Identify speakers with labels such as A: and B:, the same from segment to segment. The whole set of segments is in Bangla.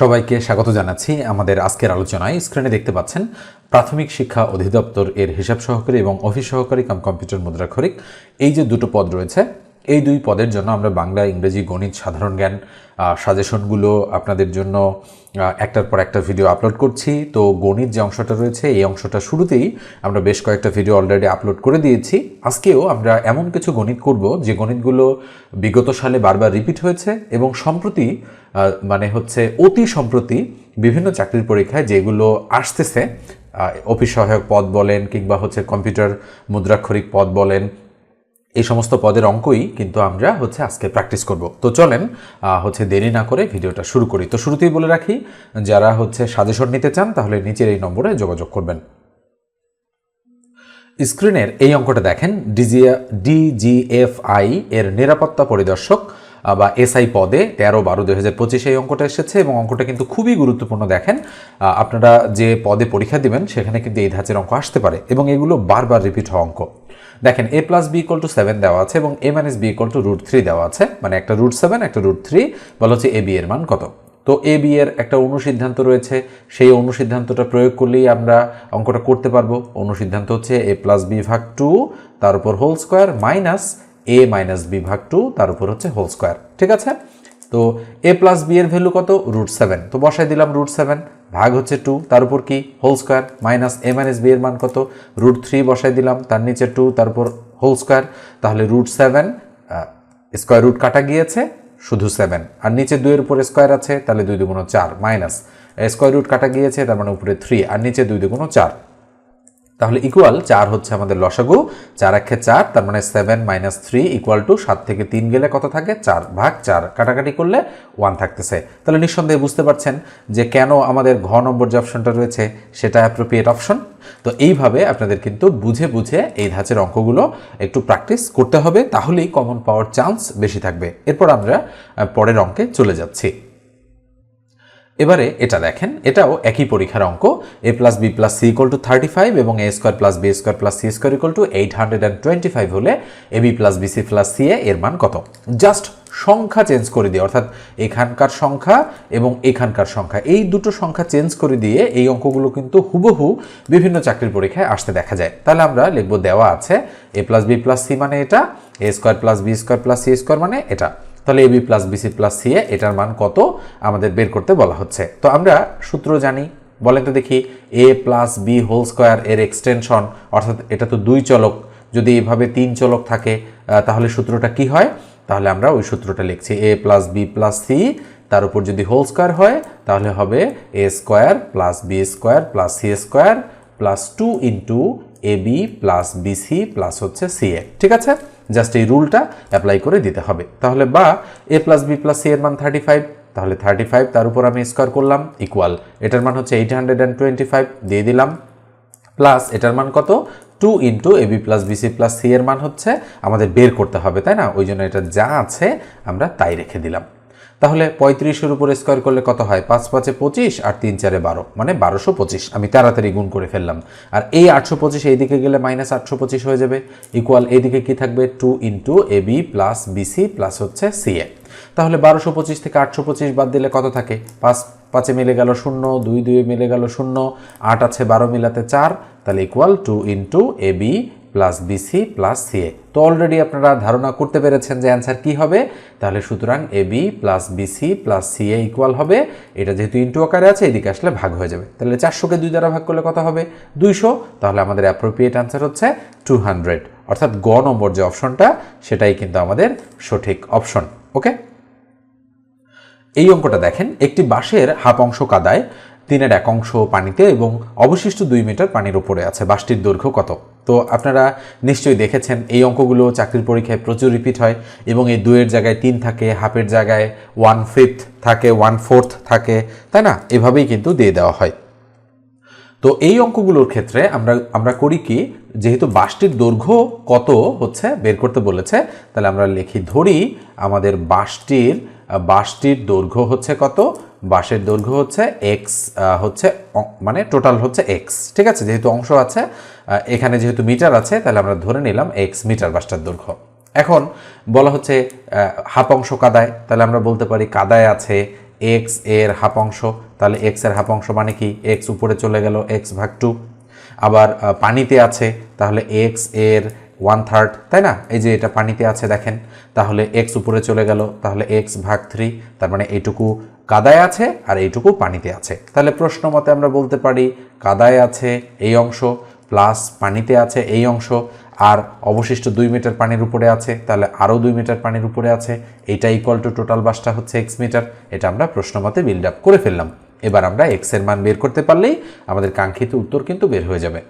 A: সবাইকে স্বাগত জানাচ্ছি আমাদের আজকের আলোচনায়। স্ক্রিনে দেখতে পাচ্ছেন, প্রাথমিক শিক্ষা অধিদপ্তর এর হিসাব সহকারী এবং অফিস সহকারী কাম কম্পিউটার মুদ্রাক্ষরিক। এই যে দুটো পদ রয়েছে এই দুই পদের জন্য আমরা বাংলা, ইংরেজি, গণিত, সাধারণ জ্ঞান সাজেশনগুলো আপনাদের জন্য একটার পর একটা ভিডিও আপলোড করছি। তো গণিত যে অংশটা রয়েছে, এই অংশটা শুরুতেই আমরা বেশ কয়েকটা ভিডিও অলরেডি আপলোড করে দিয়েছি। আজকেও আমরা এমন কিছু গণিত করব, যে গণিতগুলো বিগত সালে বারবার রিপিট হয়েছে এবং সম্প্রতি মানে হচ্ছে অতি সম্প্রতি বিভিন্ন চাকরির পরীক্ষায় যেগুলো আসতেছে অফিস সহায়ক পদ বলেন কিংবা হচ্ছে কম্পিউটার মুদ্রাক্ষরিক পদ বলেন এই সমস্ত পদের অঙ্কই কিন্তু আমরা হচ্ছে আজকে প্র্যাকটিস করব। তো চলেন হচ্ছে দেরি না করে ভিডিওটা শুরু করি। তো শুরুতেই বলে রাখি, যারা হচ্ছে সাজেশন নিতে চান তাহলে নিচের এই নম্বরে যোগাযোগ করবেন। স্ক্রিনের এই অঙ্কটা দেখেন ডিজিএ ডিজিএফআই এর নিরাপত্তা পরিদর্শক বা এসআই পদে তেরো বারো দুই হাজার পঁচিশে এই অঙ্কটা এসেছে এবং অঙ্কটা কিন্তু খুবই গুরুত্বপূর্ণ দেখেন। আপনারা যে পদে পরীক্ষা দিবেন, সেখানে কিন্তু এই ধাঁচের অঙ্ক আসতে পারে এবং এগুলো বারবার রিপিট হওয়া অঙ্ক। দেখেন A plus B equal to seven দেওয়া আছে এবং A minus B equal to root three দেওয়া আছে। মানে একটা রুট সেভেন একটা রুট থ্রি বলা হচ্ছে এ বি এর মান কত? তো এ বি এর একটা অনুসিদ্ধান্ত রয়েছে। সেই অনুসিদ্ধান্তটা প্রয়োগ করলেই আমরা অঙ্কটা করতে পারব। অনুসিদ্ধান্ত হচ্ছে এ প্লাস বি ভাগ টু তার উপর whole square minus A minus B ভাগ টু তার উপর হচ্ছে হোল স্কোয়ার ঠিক আছে? তো এ প্লাস বি এর ভ্যালু কত? রুট সেভেন তো বসাই দিলাম রুট সেভেন ভাগ হচ্ছে টু তার উপর কি? Whole square minus A minus B এর মান কত? রুট থ্রি বসাই দিলাম, তার নিচে টু তার উপর হোল স্কোয়ার তাহলে রুট সেভেন স্কোয়ার রুট কাটা গিয়েছে, শুধু সেভেন আর নিচে দুইয়ের উপরে স্কোয়ার আছে, তাহলে দুই দুগুণ চার মাইনাস স্কোয়ার রুট কাটা গিয়েছে, তার মানে উপরে থ্রি আর নিচে দুই দুগুণ চার। তাহলে ইকুয়াল চার হচ্ছে আমাদের লসাগু, চার একে চার, তার মানে seven minus three equal to সাত থেকে তিন গেলে কত থাকে? চার ভাগ চার। কাটাকাটি করলে ওয়ান থাকতেছে। তাহলে নিঃসন্দেহে বুঝতে পারছেন যে কেন আমাদের ঘ নম্বর যে অপশনটা রয়েছে, সেটা অ্যাপ্রোপ্রিয়েট অপশন তো এইভাবে আপনাদের কিন্তু বুঝে বুঝে এই ধাঁচের অঙ্কগুলো একটু প্র্যাকটিস করতে হবে, তাহলেই কমন পাওয়ার চান্স বেশি থাকবে। এরপর আমরা পরের অঙ্কে চলে যাচ্ছি। এবারে এটা দেখেন, এটাও একই পরীক্ষার অঙ্ক A plus B plus C equal to thirty five এবং A square plus B square plus C square equal to eight hundred and twenty five হলে A B plus B C plus C A এর মান কত? জাস্ট সংখ্যা চেঞ্জ করে দিয়ে, অর্থাৎ এখানকার সংখ্যা এবং এখানকার সংখ্যা, এই দুটো সংখ্যা চেঞ্জ করে দিয়ে এই অঙ্কগুলো কিন্তু হুবহু বিভিন্ন চাকরির পরীক্ষায় আসতে দেখা যায়। তাহলে আমরা লিখব দেওয়া আছে A plus B plus C মানে এটা A square plus B square plus C square মানে এটা। তাহলে A B plus B C plus C A এটার মান কত আমাদের বের করতে বলা হচ্ছে। তো আমরা সূত্র জানি বলেন তো দেখি A plus B whole square এর এক্সটেনশন অর্থাৎ এটা তো দুই চলক, যদি এভাবে তিন চলক থাকে তাহলে সূত্রটা কি হয়? তাহলে আমরা ওই সূত্রটা লিখছি A plus B plus C তার উপর যদি হোল স্কোয়ার হয়, তাহলে হবে A square plus B square plus C square plus two into A B plus B C plus হচ্ছে সি এ ঠিক আছে? জাস্ট এই রুলটা অ্যাপ্লাই করে দিতে হবে। তাহলে বা A plus B plus C এর মান থার্টি ফাইভ তাহলে থার্টি ফাইভ তার উপর আমি স্কোয়ার করলাম ইকুয়াল এটার মান হচ্ছে eight hundred and twenty five দিয়ে দিলাম। প্লাস এটার মান কত? Two into A B plus B C plus C এর মান হচ্ছে আমাদের বের করতে হবে, তাই না? ওই জন্য এটা যা আছে আমরা তাই রেখে দিলাম। তাহলে পঁয়ত্রিশের উপর স্কোয়ার করলে কত হয়? পাঁচ পাঁচে পঁচিশ আর তিন চারে বারো। মানে বারোশো পঁচিশ। আমি তাড়াতাড়ি গুণ করে ফেললাম। আর এই আটশো পঁচিশ এইদিকে গেলে মাইনাস আটশো পঁচিশ হয়ে যাবে। ইকুয়াল এইদিকে কি থাকবে? Two into A B plus B C plus হচ্ছে সি এ তাহলে বারোশো পঁচিশ থেকে আটশো পঁচিশ বাদ দিলে কত থাকে? পাঁচ পাঁচে মিলে গেল শূন্য, দুই দুয়ে মিলে গেল শূন্য, আট আছে বারো মিলাতে চার, তাহলে equal two into A B plus B C plus C A তো অলরেডি আপনারা ধারণা করতে পেরেছেন যে অ্যান্সার কি হবে। তাহলে সুতরাং A B plus B C plus C A equal হবে। এটা যেহেতু ইন্টু আকারে আছে, এদিকে আসলে ভাগ হয়ে যাবে। তাহলে চারশোকে দুই দ্বারা ভাগ করলে কত হবে? দুইশো। তাহলে আমাদের অ্যাপ্রোপ্রিয়েট অ্যান্সার হচ্ছে টু হান্ড্রেড অর্থাৎ গ নম্বর যে অপশনটা সেটাই কিন্তু আমাদের সঠিক অপশন ওকে এই অঙ্কটা দেখেন, একটি বাঁশের হাফ অংশ কাদায় তিনের এক অংশ পানিতে এবং অবশিষ্ট দুই মিটার পানির উপরে আছে বাসটির দৈর্ঘ্য কত? তো আপনারা নিশ্চয়ই দেখেছেন, এই অঙ্কগুলো চাকরির পরীক্ষায় প্রচুর রিপিট হয় এবং এই দুয়ের জায়গায় তিন থাকে, হাফের জায়গায় ওয়ান ফিফথ থাকে ওয়ান ফোর্থ থাকে, তাই না? এভাবেই কিন্তু দিয়ে দেওয়া হয়। তো এই অঙ্কগুলোর ক্ষেত্রে আমরা আমরা করি কি, যেহেতু বাসটির দৈর্ঘ্য কত হচ্ছে, বের করতে বলেছে, তাহলে আমরা লিখি, ধরি আমাদের বাসটির বাসটির দৈর্ঘ্য হচ্ছে কত? বাঁশের দৈর্ঘ্য হচ্ছে এক্স হচ্ছে মানে টোটাল হচ্ছে এক্স ঠিক আছে? যেহেতু অংশ আছে এখানে যেহেতু মিটার আছে, তাহলে আমরা ধরে নিলাম এক্স মিটার বাঁশটার দৈর্ঘ্য। এখন বলা হচ্ছে হাফ অংশ কাদায়, তাহলে আমরা বলতে পারি কাদায় আছে এক্সের হাফ অংশ, তাহলে এক্সের হাফ অংশ মানে কি? এক্স উপরে চলে গেল এক্স ভাগ টু আবার পানিতে আছে, তাহলে এক্সের ওয়ান থার্ড তাই না? এই যে এটা পানিতে আছে, দেখেন। তাহলে এক্স উপরে চলে গেল, তাহলে এক্স ভাগ থ্রি তার মানে এইটুকু কাদায় আছে আর এইটুকু পানিতে আছে। তাহলে প্রশ্ন মতে আমরা বলতে পারি কাদায় আছে এই অংশ প্লাস পানিতে আছে এই অংশ, আর অবশিষ্ট দুই মিটার পানির উপরে আছে, তাহলে আরও দুই মিটার পানির উপরে আছে, এটা ইকুয়াল টু টোটাল বাসটা হচ্ছে এক্স মিটার এটা আমরা প্রশ্ন মতে বিল্ড আপ করে ফেললাম। এবার আমরা এক্সের মান বের করতে পারলেই আমাদের কাঙ্ক্ষিত উত্তর কিন্তু বের হয়ে যাবে।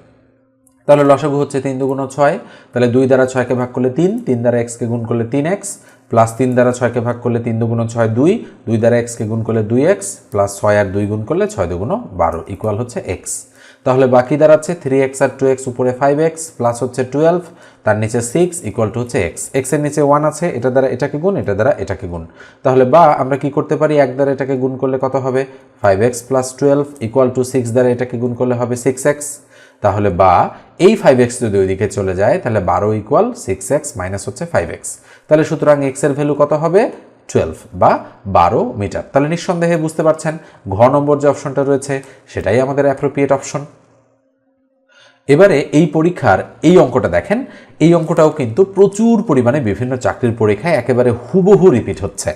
A: তাহলে লসাগু হচ্ছে তিন দুগুণ ছয়। তাহলে দুই দ্বারা ছয়কে ভাগ করলে তিন তিন দ্বারা এক্সকে গুণ করলে তিন এক্স প্লাস তিন দ্বারা ছয়কে ভাগ করলে তিন দুগুণ ছয় দুই দুই দ্বারা এক্সকে গুণ করলে দুই এক্স প্লাস ছয় আর দুই গুণ করলে ছয় দুগুণ বারো ইকুয়াল হচ্ছে এক্স তাহলে বাকি দাঁড়াচ্ছে থ্রি এক্স আর টু এক্স উপরে ফাইভ এক্স প্লাস হচ্ছে টুয়েলভ তার নিচে সিক্স ইকুয়াল টু হচ্ছে এক্স এক্সের নিচে ওয়ান আছে, এটা দ্বারা এটাকে গুণ, এটা দ্বারা এটাকে গুণ। তাহলে বা আমরা কি করতে পারি, এক দ্বারা এটাকে গুণ করলে কত হবে? Five X plus twelve equal to six দ্বারা এটাকে গুণ করলে হবে সিক্স এক্স তাহলে বা এই ফাইভ এক্স যদি ওইদিকে চলে যায়, তাহলে বারো ইকুয়াল সিক্স এক্স মাইনাস হচ্ছে ফাইভ এক্স তাহলে সুতরাং এক্সের ভ্যালু কত হবে? টুয়েলভ বা বারো মিটার। তাহলে নিঃসন্দেহে বুঝতে পারছেন, ঘ নম্বর যে অপশনটা রয়েছে, সেটাই আমাদের অ্যাপ্রোপ্রিয়েট অপশন এবারে এই পরীক্ষার এই অঙ্কটা দেখেন। এই অঙ্কটাও কিন্তু প্রচুর পরিমাণে বিভিন্ন চাকরির পরীক্ষায় একেবারে হুবহু রিপিট হচ্ছে।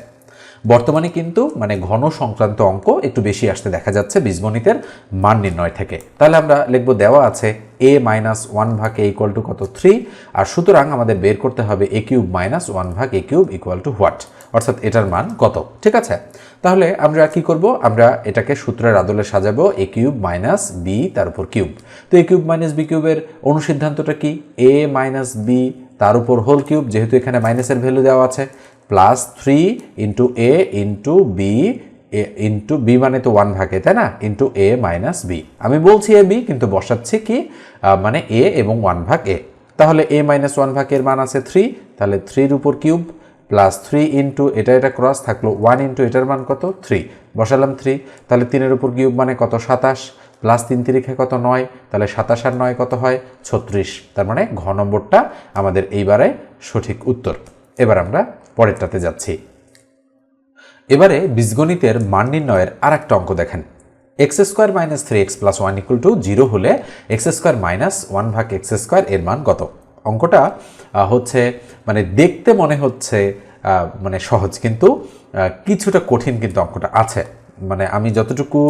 A: বর্তমানে কিন্তু মানে ঘন সংক্রান্ত অঙ্ক একটু বেশি আসতে দেখা যাচ্ছে বীজগণিতের মান নির্ণয় থেকে। তাহলে আমরা লিখব দেওয়া আছে এ মাইনাস ওয়ান ভাগ এ ইকুয়াল টু কত থ্রি আর সুতরাং আমাদের বের করতে হবে এ কিউব মাইনাস ওয়ান ভাগ A cube equal to what অর্থাৎ এটার মান কত? ঠিক আছে? তাহলে আমরা কি করব? আমরা এটাকে সূত্রের আদলে সাজাবো এ কিউব মাইনাস বি তার উপর কিউব তো এ কিউব মাইনাস বি কিউবের অনুসিদ্ধান্তটা কি? এ মাইনাস বি তার উপর হোল কিউব যেহেতু এখানে মাইনাসের ভ্যালু দেওয়া আছে। Plus three into A into B A into B মানে তো ওয়ান ভাগে তাই না? ইন্টু এ মাইনাস বি আমি বলছি এ বি কিন্তু বসাচ্ছি কি? মানে এ এবং ওয়ান ভাগ এ তাহলে এ মাইনাস ওয়ান ভাগের মান আছে থ্রি তাহলে থ্রির উপর কিউব প্লাস থ্রি ইন্টু এটা এটা ক্রস থাকল ওয়ান ইন্টু এটার মান কত? থ্রি বসালাম থ্রি তাহলে তিনের উপর কিউব মানে কত? সাতাশ। প্লাস তিন তিরিখে কত? নয়। তাহলে সাতাশ আর নয় কত হয়? ছত্রিশ। তার মানে ঘ নম্বরটা আমাদের এইবারে সঠিক উত্তর। এবার আমরা পরেরটাতে যাচ্ছি। এবারে বীজগণিতের মান নির্ণয়ের আর একটা অঙ্ক দেখেন। X square minus three x plus one equal to zero হলে এক্স স্কোয়ার মাইনাস ওয়ান ভাগ এক্স স্কোয়ার এর মান কত? অঙ্কটা হচ্ছে মানে দেখতে মনে হচ্ছে মানে সহজ, কিন্তু কিছুটা কঠিন কিন্তু অঙ্কটা আছে। মানে আমি যতটুকু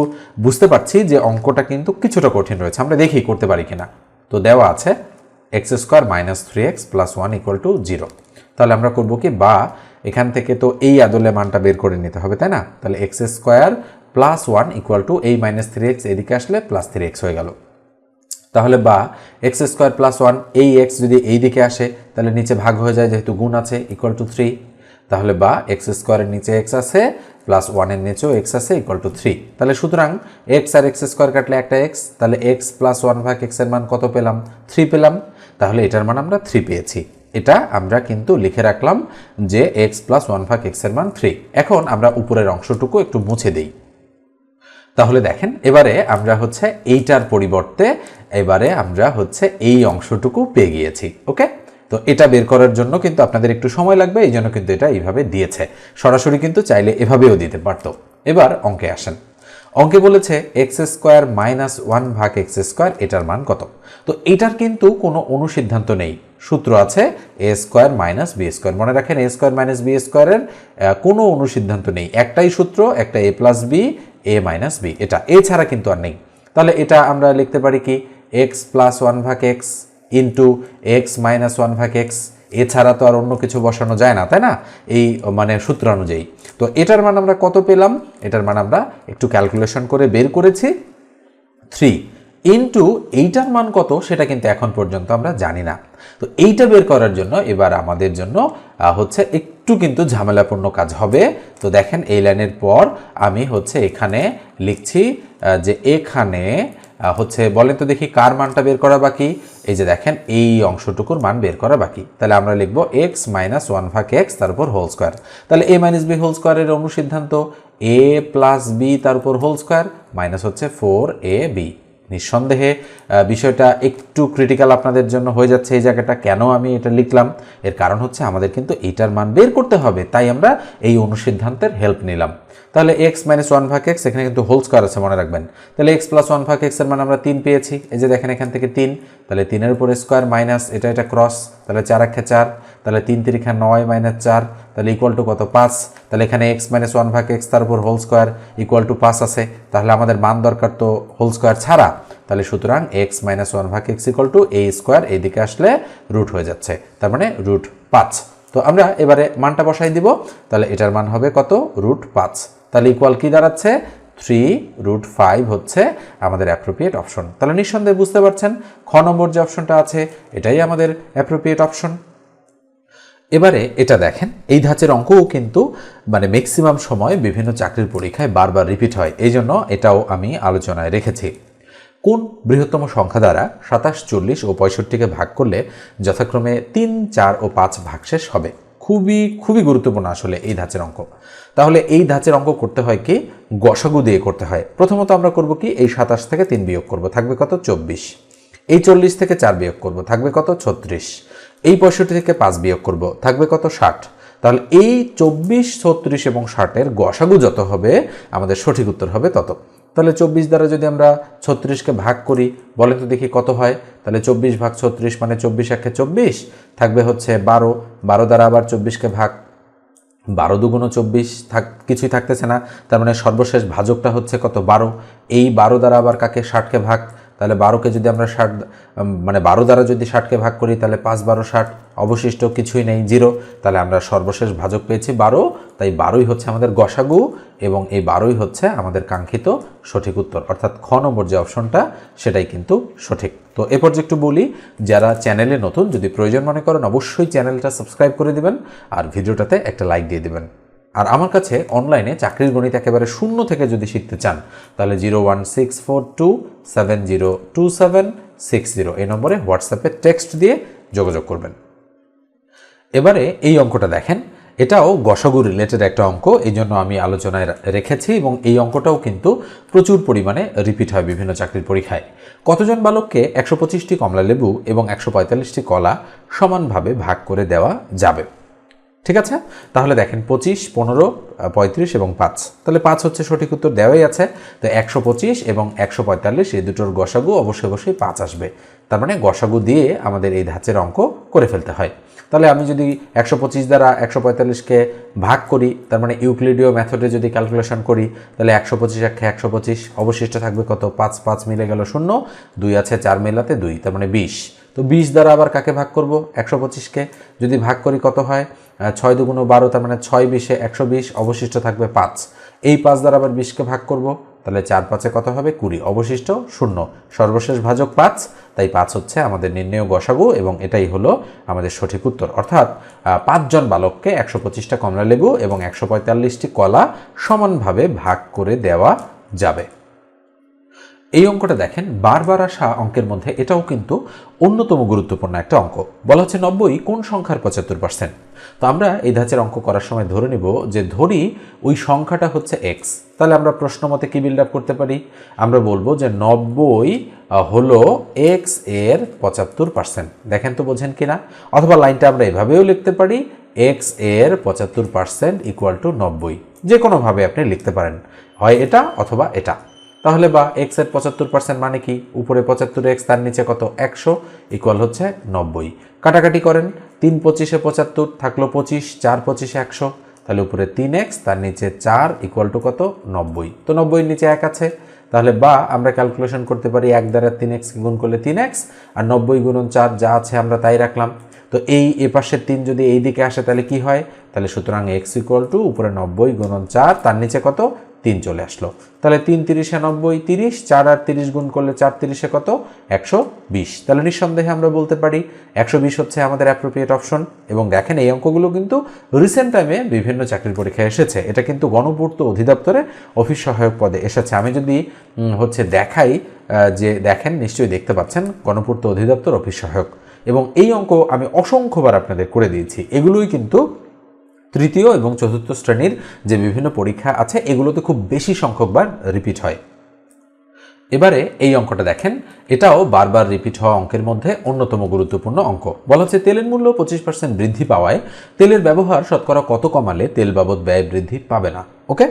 A: বুঝতে পারছি যে অঙ্কটা কিন্তু কিছুটা কঠিন রয়েছে। আমরা দেখি করতে পারি কিনা। তো দেওয়া আছে, x square minus three x plus one equal to zero. তাহলে আমরা করব কি, বা এখান থেকে তো এই আদলে মানটা বের করে নিতে হবে, তাই না? তাহলে x square plus one equal to এই মাইনাস থ্রি এক্স এদিকে আসলে প্লাস থ্রি এক্স হয়ে গেল। তাহলে বা এক্স স্কোয়ার প্লাস ওয়ান এই এক্স যদি এই দিকে আসে, তাহলে নিচে ভাগ হয়ে যায় যেহেতু গুণ আছে ইকুয়াল টু থ্রি তাহলে বা এক্স স্কোয়ারের নিচে এক্স আছে প্লাস ওয়ানের নিচেও এক্স আছে ইকুয়াল টু থ্রি তাহলে সুতরাং এক্স আর এক্স স্কোয়ার কাটলে একটা এক্স তাহলে এক্স প্লাস ওয়ান ভাগ এক্সের মান কত পেলাম? থ্রি পেলাম। তাহলে এটার মান আমরা থ্রি পেয়েছি। এটা আমরা কিন্তু লিখে রাখলাম যে এক্স প্লাস ওয়ান ভাগ এক্সের মান থ্রি এখন আমরা উপরের অংশটুকু একটু মুছে দিই। তাহলে দেখেন, এবারে আমরা হচ্ছে এইটার পরিবর্তে এবারে আমরা হচ্ছে এই অংশটুকু পেয়ে গিয়েছি, ওকে? তো এটা বের করার জন্য কিন্তু আপনাদের একটু সময় লাগবে, এই জন্য কিন্তু এটা এইভাবে দিয়েছে। সরাসরি কিন্তু চাইলে এভাবেও দিতে পারতো। এবার অঙ্কে আসেন। অঙ্কে বলেছে এক্স স্কোয়ার মাইনাস ওয়ান ভাগ এক্স স্কোয়ার, এটার মান কত? তো এটার কিন্তু কোনো অনুসিদ্ধান্ত নেই। সূত্র আছে a square minus b square. মনে রাখেন এ স্কোয়ার মাইনাস বি স্কোয়ারের কোনো অনুসিদ্ধান্ত নেই। একটাই সূত্র, একটা a plus b, a minus b, এটা। এছাড়া কিন্তু আর নেই। তাহলে এটা আমরা লিখতে পারি কি? এক্স প্লাস ওয়ান ভাগ x into x minus one ভাগ এক্স এছাড়া তো আর অন্য কিছু বসানো যায় না, তাই না? এই মানে সূত্র অনুযায়ী। তো এটার মান আমরা কত পেলাম? এটার মান আমরা একটু ক্যালকুলেশন করে বের করেছি। থ্রি ইন্টু এইটার মান কত? সেটা কিন্তু এখন পর্যন্ত আমরা জানি না। তো এইটা বের করার জন্য এবার আমাদের জন্য হচ্ছে একটু কিন্তু ঝামেলাপূর্ণ কাজ হবে। তো দেখেন এই লাইনের পর আমি হচ্ছে এখানে লিখছি যে এখানে হচ্ছে বলেন তো দেখি কার মানটা বের করা বাকি? এই যে দেখেন, এই অংশটুকুর মান বের করা বাকি। তাহলে আমরা লিখব এক্স মাইনাস ওয়ান ভাগ এক্স তার উপর হোল স্কোয়ার তাহলে এ মাইনাস বি হোল স্কোয়ারের অনুসিদ্ধান্ত এ প্লাস বি তার উপর হোল স্কোয়ার মাইনাস হচ্ছে ফোর এ বি নিঃসন্দেহে বিষয়টা একটু ক্রিটিক্যাল আপনাদের জন্য হয়ে যাচ্ছে এই জায়গাটা, কেন আমি এটা লিখলাম? এর কারণ হচ্ছে আমাদের কিন্তু এইটার মান বের করতে হবে, তাই আমরা এই অনুসিদ্ধান্তের হেল্প নিলাম। তাহলে এক্স মাইনাস ওয়ান ভাগ এক্স এখানে কিন্তু হোল স্কোয়ার আছে মনে রাখবেন। তাহলে এক্স প্লাস ওয়ান ভাগ এক্সের মানে আমরা তিন পেয়েছি। এই যে দেখেন এখান থেকে তিন, তাহলে তিনের উপরে স্কোয়ার মাইনাস এটা এটা ক্রস তাহলে চার একে চার, তাহলে তিন তিরিখা নয় মাইনাস চার, তাহলে ইকুয়াল টু কত? পাঁচ। তাহলে এখানে এক্স মাইনাস ওয়ান ভাগ এক্স তার উপর হোল স্কোয়ার ইকুয়াল টু পাঁচ আছে। তাহলে আমাদের মান দরকার তো হোল স্কোয়ার ছাড়া। তাহলে সুতরাং এক্স মাইনাস ওয়ান ভাগ এক্স ইকুয়াল টু এই স্কোয়ার এইদিকে আসলে রুট হয়ে যাচ্ছে। তার মানে রুট পাঁচ। তো আমরা এবারে মানটা বসাই দিব। তাহলে এটার মান হবে কত? রুট পাঁচ। তাহলে ইকুয়াল কি দাঁড়াচ্ছে? থ্রি রুট ফাইভ হচ্ছে আমাদের অ্যাপ্রোপ্রিয়েট অপশন তাহলে নিঃসন্দেহে বুঝতে পারছেন, খ নম্বর যে অপশনটা আছে, এটাই আমাদের অ্যাপ্রোপ্রিয়েট অপশন এবারে এটা দেখেন, এই ধাঁচের অঙ্কও কিন্তু মানে ম্যাক্সিমাম সময় বিভিন্ন চাকরির পরীক্ষায় বারবার রিপিট হয়। এই জন্য এটাও আমি আলোচনায় রেখেছি। কোন বৃহত্তম সংখ্যা দ্বারা সাতাশ, চল্লিশ ও পঁয়ষট্টিকে ভাগ করলে যথাক্রমে তিন, চার ও পাঁচ ভাগশেষ হবে? খুবই খুবই গুরুত্বপূর্ণ আসলে এই ধাঁচের অঙ্ক। তাহলে এই ধাঁচের অঙ্ক করতে হয় কি? গসাগু দিয়ে করতে হয়। প্রথমত আমরা করব কি? এই সাতাশ থেকে তিন বিয়োগ করব। থাকবে কত? চব্বিশ। এই চল্লিশ থেকে চার বিয়োগ করব। থাকবে কত? ছত্রিশ। এই পঁয়ষট্টি থেকে পাঁচ বিয়োগ করব। থাকবে কত? ষাট। তাহলে এই চব্বিশ, ছত্রিশ এবং ষাটের গসাগু যত হবে, আমাদের সঠিক উত্তর হবে তত। তাহলে চব্বিশ দ্বারা যদি আমরা ছত্রিশকে ভাগ করি, বলে তো দেখি কত হয়? তাহলে চব্বিশ ভাগ ছত্রিশ মানে চব্বিশ একে চব্বিশ, থাকবে হচ্ছে বারো। বারো দ্বারা আবার চব্বিশকে ভাগ, বারো দুগুণ চব্বিশ থাক, কিছুই থাকতেছে না। তার মানে সর্বশেষ ভাজকটা হচ্ছে কত? বারো। এই বারো দ্বারা আবার কাকে? ষাটকে ভাগ তাহলে বারোকে যদি আমরা ষাট মানে বারো দ্বারা যদি ষাটকে ভাগ করি, তাহলে পাঁচ বারো ষাট, অবশিষ্ট কিছুই নেই, জিরো। তাহলে আমরা সর্বশেষ ভাজক পেয়েছি বারো। তাই বারোই হচ্ছে আমাদের গসাগু এবং এই বারোই হচ্ছে আমাদের কাঙ্ক্ষিত সঠিক উত্তর। অর্থাৎ খ নম্বর যে অপশনটা, সেটাই কিন্তু সঠিক। তো এ পর্যায়ে একটু বলি, যারা চ্যানেলে নতুন, যদি প্রয়োজন মনে করেন, অবশ্যই চ্যানেলটা সাবস্ক্রাইব করে দিবেন আর ভিডিওটাতে একটা লাইক দিয়ে দিবেন। আর আমার কাছে অনলাইনে চাকরির গণিত একেবারে শূন্য থেকে যদি শিখতে চান, তাহলে zero one six four two seven zero two seven six zero এই নম্বরে হোয়াটসঅ্যাপে টেক্সট দিয়ে যোগাযোগ করবেন। এবারে এই অঙ্কটা দেখেন, এটাও গসাগু রিলেটেড একটা অঙ্ক এই জন্য আমি আলোচনায় রেখেছি এবং এই অঙ্কটাও কিন্তু প্রচুর পরিমাণে রিপিট হয় বিভিন্ন চাকরির পরীক্ষায়। কতজন বালককে একশো পঁচিশটি কমলা লেবু এবং একশো পঁয়তাল্লিশটি কলা সমানভাবে ভাগ করে দেওয়া যাবে? ঠিক আছে? তাহলে দেখেন পঁচিশ, পনেরো, পঁয়ত্রিশ এবং পাঁচ। তাহলে পাঁচ হচ্ছে সঠিক উত্তর দেওয়াই আছে। তো একশো পঁচিশ এবং একশো পঁয়তাল্লিশ এই দুটোর গসাগু অবশ্যই অবশ্যই পাঁচ আসবে। তার মানে গসাগু দিয়ে আমাদের এই ধাঁচের অঙ্ক করে ফেলতে হয়। তাহলে আমি যদি একশো পঁচিশ দ্বারা একশো পঁয়তাল্লিশকে ভাগ করি, তার মানে ইউক্লিডীয় মেথডে যদি ক্যালকুলেশন করি, তাহলে একশো পঁচিশ একে একশো পঁচিশ অবশিষ্ট থাকবে কত? পাঁচ পাঁচ মিলে গেল শূন্য, দুই আছে চার মেলাতে দুই, তার মানে বিশ। তো বিশ দ্বারা আবার কাকে ভাগ করব? একশো পঁচিশকে। যদি ভাগ করি কত হয়? ছয় দুগুণ বারো, তার মানে ছয় বিশে একশো বিশ, অবশিষ্ট থাকবে পাঁচ। এই পাঁচ দ্বারা আবার বিশকে ভাগ করব, তাহলে চার পাঁচে কত হবে? কুড়ি, অবশিষ্ট শূন্য। সর্বশেষ ভাজক পাঁচ, তাই পাঁচ হচ্ছে আমাদের নির্ণয় গসাগু এবং এটাই হলো আমাদের সঠিক উত্তর। অর্থাৎ পাঁচজন বালককে একশো পঁচিশটা কমলা লেবু এবং একশো পঁয়তাল্লিশটি কলা সমানভাবে ভাগ করে দেওয়া যাবে। এই অঙ্কটা দেখেন, বারবার আসা অঙ্কের মধ্যে এটাও কিন্তু অন্যতম গুরুত্বপূর্ণ একটা অঙ্ক। বলা হচ্ছে নব্বই কোন সংখ্যার পঁচাত্তর পার্সেন্ট তো আমরা এই ধাঁচের অঙ্ক করার সময় ধরে নিব যে ধরি ওই সংখ্যাটা হচ্ছে এক্স তাহলে আমরা প্রশ্ন মতে কী বিল্ড আপ করতে পারি? আমরা বলব যে নব্বই হলো এক্সের পঁচাত্তর পার্সেন্ট দেখেন তো বোঝেন কিনা? অথবা লাইনটা আমরা এভাবেও লিখতে পারি এক্সের পঁচাত্তর পার্সেন্ট ইকুয়াল টু নব্বই। যে কোনোভাবে আপনি লিখতে পারেন। হয় এটা অথবা এটা। তাহলে বা এক্সের পঁচাত্তর পার্সেন্ট মানে কি? উপরে পঁচাত্তর এক্স তার নিচে কত? একশো ইকুয়াল হচ্ছে নব্বই। কাটাকাটি করেন, তিন পঁচিশে পঁচাত্তর, থাকল পঁচিশ, চার পঁচিশে একশো। তাহলে উপরে তিন এক্স তার নিচে চার ইকুয়াল টু কত? নব্বই। তো নব্বইয়ের নিচে এক আছে। তাহলে বা আমরা ক্যালকুলেশন করতে পারি এক দ্বারা তিন এক্স গুণ করলে তিন এক্স আর নব্বই গুণন চার যা আছে আমরা তাই রাখলাম। তো এই এপাশের তিন যদি এই দিকে আসে তাহলে কি হয়? তাহলে সুতরাং এক্স ইকুয়াল টু উপরে নব্বই গুণন চার, তার নিচে কত? তিন চলে আসলো। তাহলে তিন তিরিশে নব্বই তিরিশ, চার আর তিরিশ গুণ করলে চার তিরিশে কত? একশো বিশ। তাহলে নিঃসন্দেহে আমরা বলতে পারি একশো বিশ হচ্ছে আমাদের অ্যাপ্রোপ্রিয়েট অপশন এবং দেখেন এই অঙ্কগুলো কিন্তু রিসেন্ট টাইমে বিভিন্ন চাকরির পরীক্ষায় এসেছে। এটা কিন্তু গণপূর্ত অধিদপ্তরে অফিস সহায়ক পদে এসেছে। আমি যদি হচ্ছে দেখাই যে দেখেন নিশ্চয়ই দেখতে পাচ্ছেন গণপূর্ত অধিদপ্তর অফিস সহায়ক। এবং এই অঙ্ক আমি অসংখ্যবার আপনাদের করে দিয়েছি। এগুলোই কিন্তু তৃতীয় এবং চতুর্থ শ্রেণির যে বিভিন্ন পরীক্ষা আছে, এগুলোতে খুব বেশি সংখ্যকবার রিপিট হয়। এবারে এই অঙ্কটা দেখেন। এটাও বারবার রিপিট হওয়া অঙ্কের মধ্যে অন্যতম গুরুত্বপূর্ণ অঙ্ক। বলা হচ্ছে তেলের মূল্য পঁচিশ পার্সেন্ট বৃদ্ধি পাওয়ায় তেলের ব্যবহার শতকরা কত কমালে তেল বাবদ ব্যয় বৃদ্ধি পাবে না। ওকে?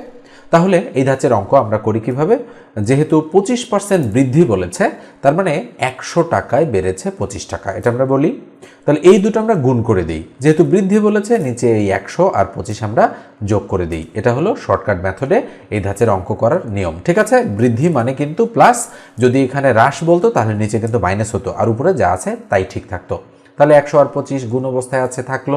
A: তাহলে এই ধাঁচের অঙ্ক আমরা করি কীভাবে? যেহেতু পঁচিশ পার্সেন্ট বৃদ্ধি বলেছে, তার মানে একশো টাকায় বেড়েছে পঁচিশ টাকা। এটা আমরা বলি। তাহলে এই দুটো আমরা গুণ করে দিই। যেহেতু বৃদ্ধি বলেছে, নিচে এই একশো আর পঁচিশ আমরা যোগ করে দিই। এটা হলো শর্টকাট মেথডে এই ধাঁচের অঙ্ক করার নিয়ম। ঠিক আছে? বৃদ্ধি মানে কিন্তু প্লাস যদি এখানে হ্রাস বলতো, তাহলে নিচে কিন্তু মাইনাস হতো। আর উপরে যা আছে, তাই ঠিক থাকতো। তাহলে একশো আর পঁচিশ গুণ অবস্থায় আছে থাকল।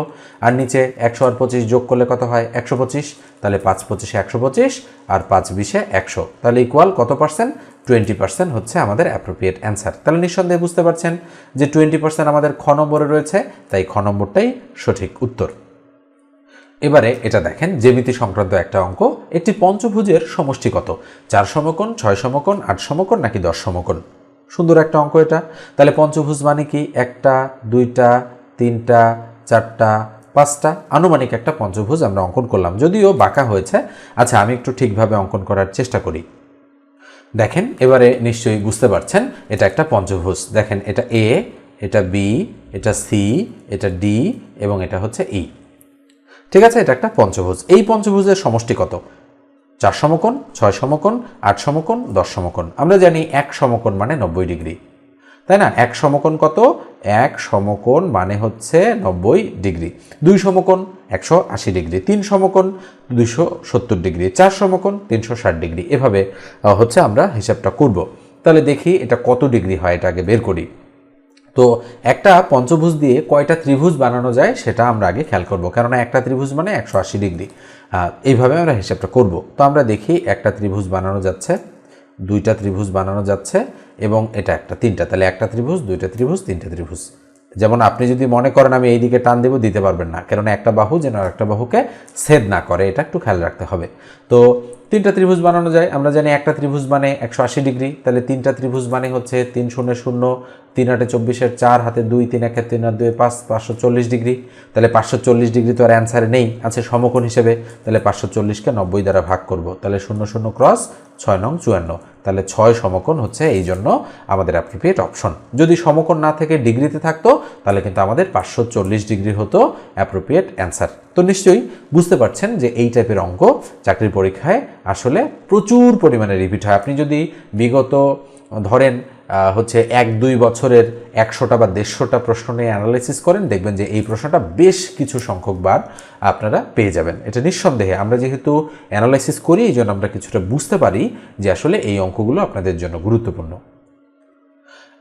A: আর নিচে একশো আর পঁচিশ যোগ করলে কত হয়? একশো পঁচিশ। তাহলে পাঁচ পঁচিশে একশো পঁচিশ আর পাঁচ বিশে একশো। তাহলে ইকুয়াল কত পার্সেন্ট টোয়েন্টি পার্সেন্ট হচ্ছে আমাদের অ্যাপ্রোপ্রিয়েট অ্যান্সার তাহলে নিঃসন্দেহে বুঝতে পারছেন যে টোয়েন্টি পার্সেন্ট আমাদের খ নম্বরে রয়েছে, তাই খ নম্বরটাই সঠিক উত্তর। এবারে এটা দেখেন, জ্যামিতি সংক্রান্ত একটা অঙ্ক। একটি পঞ্চভুজের সমষ্টি কত চার সমকোণ, ছয় সমকোণ, আট সমকোণ নাকি দশ সমকোণ? সুন্দর একটা অঙ্ক এটা। তাহলে পঞ্চভুজ মানে কি? একটা, দুইটা, তিনটা, চারটা, পাঁচটা। আনুমানিক একটা পঞ্চভুজ আমরা অঙ্কন করলাম। যদিও বাঁকা হয়েছে। আচ্ছা আমি একটু ঠিকভাবে অঙ্কন করার চেষ্টা করি। দেখেন, এবারে নিশ্চয়ই বুঝতে পারছেন, এটা একটা পঞ্চভুজ। দেখেন, এটা এ এটা বি এটা সি এটা ডি এবং এটা হচ্ছে ই ঠিক আছে, এটা একটা পঞ্চভুজ। এই পঞ্চভুজের সমষ্টি কত? চার সমকোণ, ছয় সমকোণ, আট সমকোণ, দশ সমকোণ। আমরা জানি এক সমকোণ মানে নব্বই ডিগ্রি। তাই না? এক সমকোণ কত? এক সমকোণ মানে হচ্ছে নব্বই ডিগ্রি। দুই সমকোণ একশো আশি ডিগ্রি। তিন সমকোণ দুইশো সত্তর ডিগ্রি। চার সমকোণ তিনশো ষাট ডিগ্রি। এভাবে হচ্ছে আমরা হিসাবটা করব। তাহলে দেখি এটা কত ডিগ্রি হয়, এটা আগে বের করি। তো একটা পঞ্চভুজ দিয়ে কয়টা ত্রিভুজ বানানো যায় সেটা আমরা আগে খেয়াল করব। কেননা একটা ত্রিভুজ মানে একশো আশি ডিগ্রি। এইভাবে আমরা হিসাবটা করব। তো আমরা দেখি একটা ত্রিভুজ বানানো যাচ্ছে, দুইটা ত্রিভুজ বানানো যাচ্ছে এবং এটা একটা, তিনটা। তাহলে একটা ত্রিভুজ, দুইটা ত্রিভুজ, তিনটা ত্রিভুজ। যেমন আপনি যদি মনে করেন আমি এই দিকে টান দেবো, দিতে পারবেন না। কেননা একটা বাহু যেন একটা বাহুকে ছেদ না করে, এটা একটু খেয়াল রাখতে হবে। তো তিনটা ত্রিভুজ বানানো যায়। আমরা জানি একটা ত্রিভুজ মানে একশো আশি ডিগ্রি। তাহলে তিনটা ত্রিভুজ মানে হচ্ছে তিন শূন্য শূন্য, তিন আটে চব্বিশের চার, হাতে দুই, তিন একে তিন আট দুই পাঁচ, পাঁচশো চল্লিশ ডিগ্রি। তাহলে পাঁচশো চল্লিশ ডিগ্রি তো আর অ্যান্সারে নেই, আছে সমকোণ হিসেবে। তাহলে পাঁচশো চল্লিশকে নব্বই দ্বারা ভাগ করব। তাহলে শূন্য শূন্য ক্রস ছয় নং চুয়ান্ন। তাহলে ছয় সমকোণ হচ্ছে এই জন্য আমাদের অ্যাপ্রোপ্রিয়েট অপশন যদি সমকোণ না থেকে ডিগ্রিতে থাকতো, তাহলে কিন্তু আমাদের পাঁচশো চল্লিশ ডিগ্রি হতো অ্যাপ্রোপ্রিয়েট অ্যান্সার তো নিশ্চয়ই বুঝতে পারছেন যে এই টাইপের অঙ্ক চাকরির পরীক্ষায় আসলে প্রচুর পরিমাণে রিপিট হয়। আপনি যদি বিগত, ধরেন হচ্ছে এক, দুই বছরের একশোটা বা দেড়শোটা প্রশ্ন নিয়ে অ্যানালাইসিস করেন, দেখবেন যে এই প্রশ্নটা বেশ কিছু সংখ্যক সংখ্যকবার আপনারা পেয়ে যাবেন। এটা নিঃসন্দেহে আমরা যেহেতু অ্যানালাইসিস করি, এই জন্য আমরা কিছুটা বুঝতে পারি যে আসলে এই অঙ্কগুলো আপনাদের জন্য গুরুত্বপূর্ণ।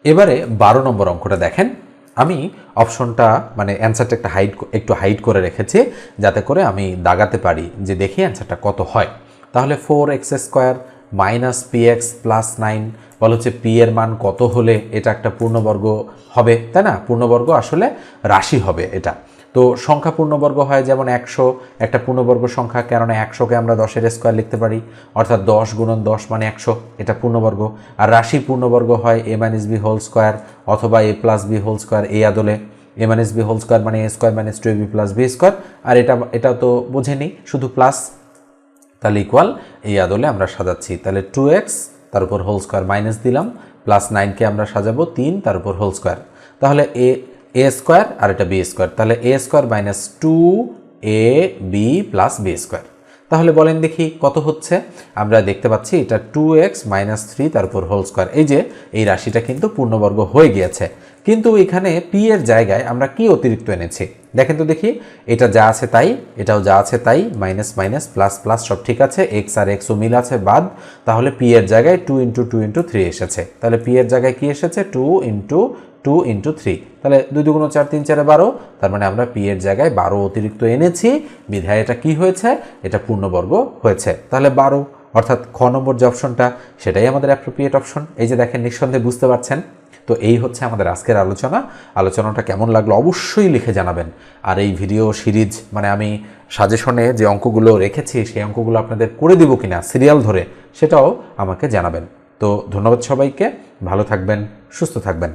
A: এবারে বারো নম্বর অঙ্কটা দেখেন। আমি অপশনটা মানে অ্যান্সারটা একটা হাইড একটু হাইড করে রেখেছি, যাতে করে আমি দাগাতে পারি যে দেখি অ্যান্সারটা কত হয়। তাহলে four x square minus p x plus nine বলা হচ্ছে পি এর মান কত হলে এটা একটা পূর্ণবর্গ হবে, তাই না? পূর্ণবর্গ আসলে রাশি হবে এটা। তো সংখ্যা পূর্ণবর্গ হয় যেমন একশো, একটা পূর্ণবর্গ সংখ্যা কেননা একশোকে আমরা দশের স্কোয়ার লিখতে পারি, অর্থাৎ দশ গুণন দশ মানে একশো, এটা পূর্ণবর্গ। আর রাশি পূর্ণবর্গ হয় a minus b whole square অথবা a plus b whole square এই আদলে। A minus b whole square মানে a square minus two b plus b square আর এটা এটা তো বোঝেনি শুধু প্লাস তাহলে ইকুয়াল এই আদলে আমরা সাজাচ্ছি। তাহলে টু এক্স তার উপর হোল স্কোয়ার মাইনাস দিলাম প্লাস নাইনকে আমরা সাজাবো, তিন, তার উপর হোল স্কোয়ার তাহলে এ এ স্কোয়ার আর এটা বি স্কোয়ার তাহলে a square minus two a b plus b square তাহলে বলেন দেখি কত হচ্ছে? আমরা দেখতে পাচ্ছি এটা টু এক্স মাইনাস থ্রি তার উপর হোল স্কোয়ার এই যে, এই রাশিটা কিন্তু পূর্ণবর্গ হয়ে গিয়েছে। কিন্তু এখানে পি এর জায়গায় আমরা কি অতিরিক্ত এনেছি? দেখেন তো দেখি, এটা যা আছে তাই, এটাও যা আছে তাই মাইনাস মাইনাস প্লাস প্লাস সব ঠিক আছে এক্স আর এক্সও মিল আছে, বাদ। তাহলে পি এর জায়গায় two into two into three এসেছে। তাহলে পি এর জায়গায় কি এসেছে? Two into two into three তাহলে দুই দুগুণ চার তিন চারে বারো, তার মানে আমরা পি এর জায়গায় বারো অতিরিক্ত এনেছি। বিধায় এটা কি হয়েছে? এটা পূর্ণবর্গ হয়েছে। তাহলে বারো, অর্থাৎ খ নম্বর যে অপশনটা, সেটাই আমাদের অ্যাপ্রোপ্রিয়েট অপশন এই যে দেখেন, নিঃসন্দেহে বুঝতে পারছেন? তো এই হচ্ছে আমাদের আজকের আলোচনা। আলোচনাটা কেমন লাগল অবশ্যই লিখে জানাবেন। আর এই ভিডিও সিরিজ মানে আমি সাজেশনে যে অঙ্কগুলো রেখেছি, সেই অঙ্কগুলো আপনাদের করে দিব কিনা সিরিয়াল ধরে, সেটাও আমাকে জানাবেন। তো ধন্যবাদ সবাইকে। ভালো থাকবেন, সুস্থ থাকবেন।